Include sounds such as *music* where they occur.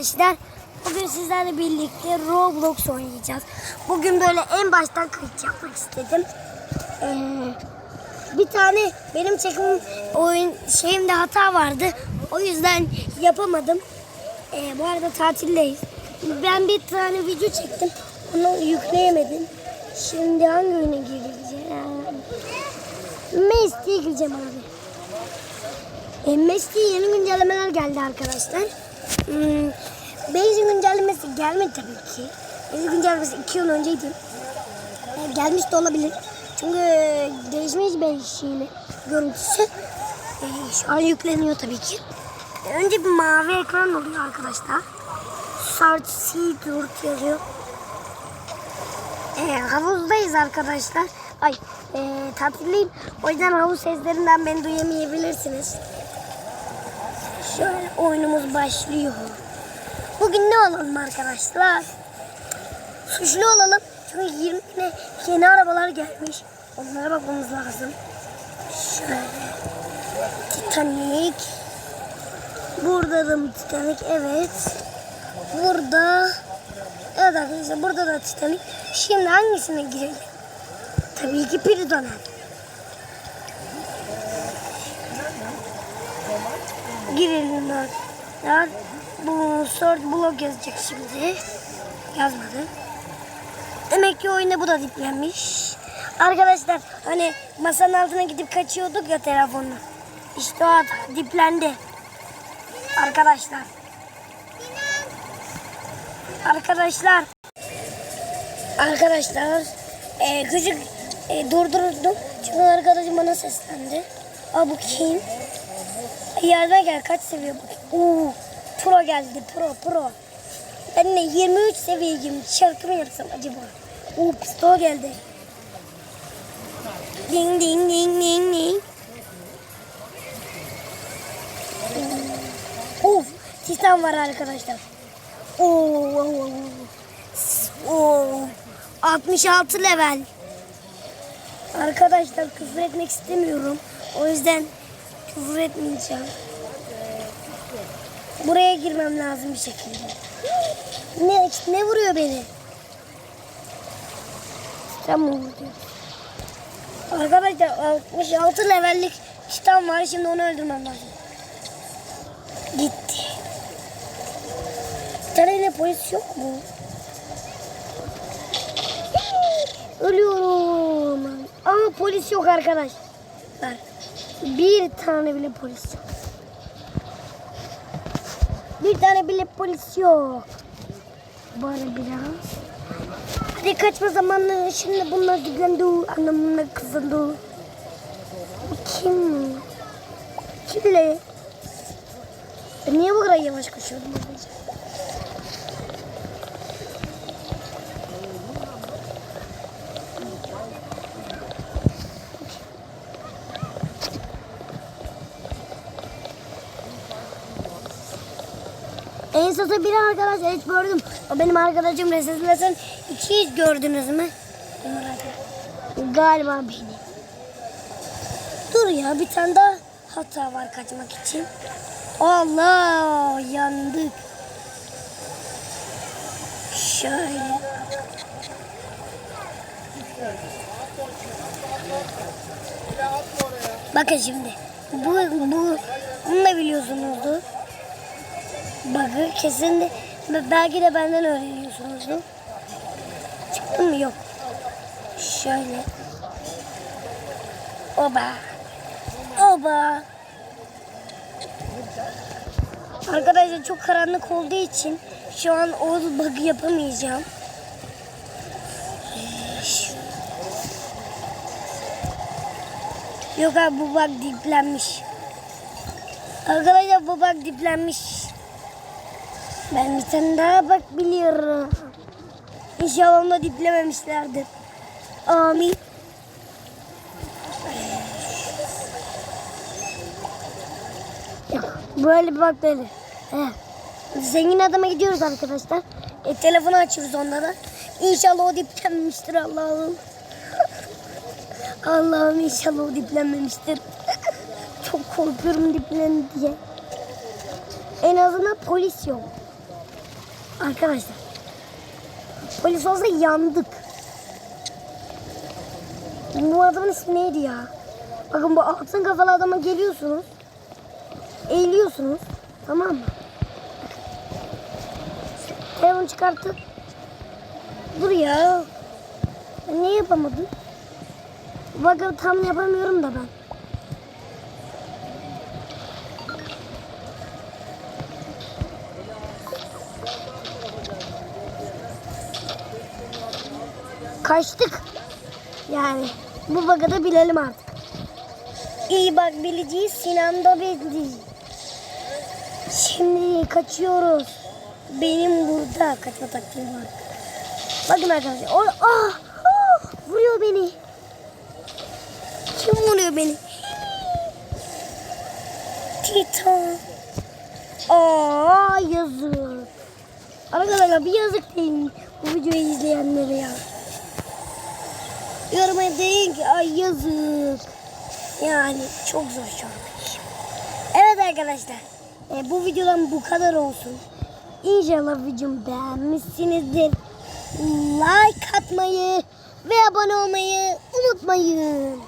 Arkadaşlar bugün sizlerle birlikte Roblox oynayacağız. Bugün böyle en baştan kayıt yapmak istedim. Ee, bir tane benim çekim oyun şeyimde hata vardı. O yüzden yapamadım. Ee, bu arada tatildeyiz. Ben bir tane video çektim. Onu yükleyemedim. Şimdi hangi oyuna gireceğim? Mesti'ye gireceğim abi. E, Mesleğe yeni güncellemeler geldi arkadaşlar. Hmm, Basic güncellemesi gelmedi tabii ki. Basic güncellemesi 2 yıl önceydi. E, gelmiş de olabilir. Çünkü değişmiş Basic'in görüntüsü. E, şu an yükleniyor tabii ki. Önce bir mavi ekran oluyor arkadaşlar. Search Seattle yazıyor. E, havuzdayız arkadaşlar. Ay e, tatildeyim. O yüzden havuz seslerinden beni duyamayabilirsiniz. Şöyle oyunumuz başlıyor. Bugün ne olalım arkadaşlar? Suçlu olalım. Çünkü 20 tane yeni arabalar gelmiş. Onlara bakmamız lazım. Şöyle. Titanic. Burada da mı Titanic? Evet. Burada. Evet arkadaşlar burada da Titanic. Şimdi hangisine girelim? Tabii ki Piridon'a. Girelim arkadaşlar. Bu sort blok yazacak şimdi. Yazmadı. Demek ki oyunda bu da diplenmiş. Arkadaşlar hani masanın altına gidip kaçıyorduk ya telefonla. İşte o hata diplendi. Arkadaşlar. Arkadaşlar. Arkadaşlar. E, gıcık e, durdurdum. Çünkü arkadaşım bana seslendi. Aa bu kim? Yardıma gel kaç seviye bu? Oo, pro geldi pro pro. Ben de 23 seviyeyim. Şarkı mı yapsam acaba? Oo pistol geldi. Ding ding ding ding ding. Of titan var arkadaşlar. Oo, oo, oo. Oo, 66 level. Arkadaşlar küfür etmek istemiyorum. O yüzden küfür etmeyeceğim. Buraya girmem lazım bir şekilde. Ne, ne vuruyor beni? Sen mi vuruyor? Arkadaşlar 66 levellik titan var. Şimdi onu öldürmem lazım. Gitti. Yine polis yok mu? Ölüyorum. Ama polis yok arkadaşlar. Bir tane bile polis yok. Bir tane bile polis yok. Bari biraz. Hadi kaçma zamanı şimdi bunlar dilendi. Annemle kızıldı. Bu kim? Kimle? Ben niye bu kadar yavaş koşuyordum? En sonunda bir arkadaş hiç gördüm. O benim arkadaşım Resetlesin. İki hiç gördünüz mü? Galiba beni. Dur ya bir tane daha hata var kaçmak için. Allah yandık. Şöyle. Bakın şimdi. Bu, bu, bunu da biliyorsunuzdur. Bakın kesin de belki de benden öğreniyorsunuzdur. Çıktı mı? Yok. Şöyle. Oba. Oba. Arkadaşlar çok karanlık olduğu için şu an o bug'ı yapamayacağım. Yok abi bu bug diplenmiş. Arkadaşlar bu bug diplenmiş. Ben bir tane daha bak biliyorum. İnşallah onu diplememişlerdir. Amin. Böyle bir bak böyle. He. Zengin adama gidiyoruz arkadaşlar. E, telefonu açıyoruz onlara. İnşallah o diplenmemiştir Allah'ım. Allah'ım inşallah o diplenmemiştir. *laughs* Çok korkuyorum diplen diye. En azından polis yok. Arkadaşlar. Polis olsa yandık. Bu adamın ismi neydi ya? Bakın bu altın kafalı adama geliyorsunuz. Eğiliyorsunuz. Tamam mı? Telefonu çıkartıp Dur ya. Ben niye yapamadım? Bakın tam yapamıyorum da ben. Kaçtık. Yani bu bug'ı da bilelim artık. İyi bak bileceğiz. Sinan da bildi. Şimdi kaçıyoruz. Benim burada kaçma taktiğim var. Bakın arkadaşlar. O, ah, ah, vuruyor beni. Kim vuruyor beni? Titan. Aa yazık. Arkadaşlar bir yazık değil mi? Bu videoyu izleyenlere ya. Yoruma deyin ki ay yazık. Yani çok zor an. Evet arkadaşlar. e, bu videodan bu kadar olsun. İnşallah videomu beğenmişsinizdir. Like atmayı ve abone olmayı unutmayın.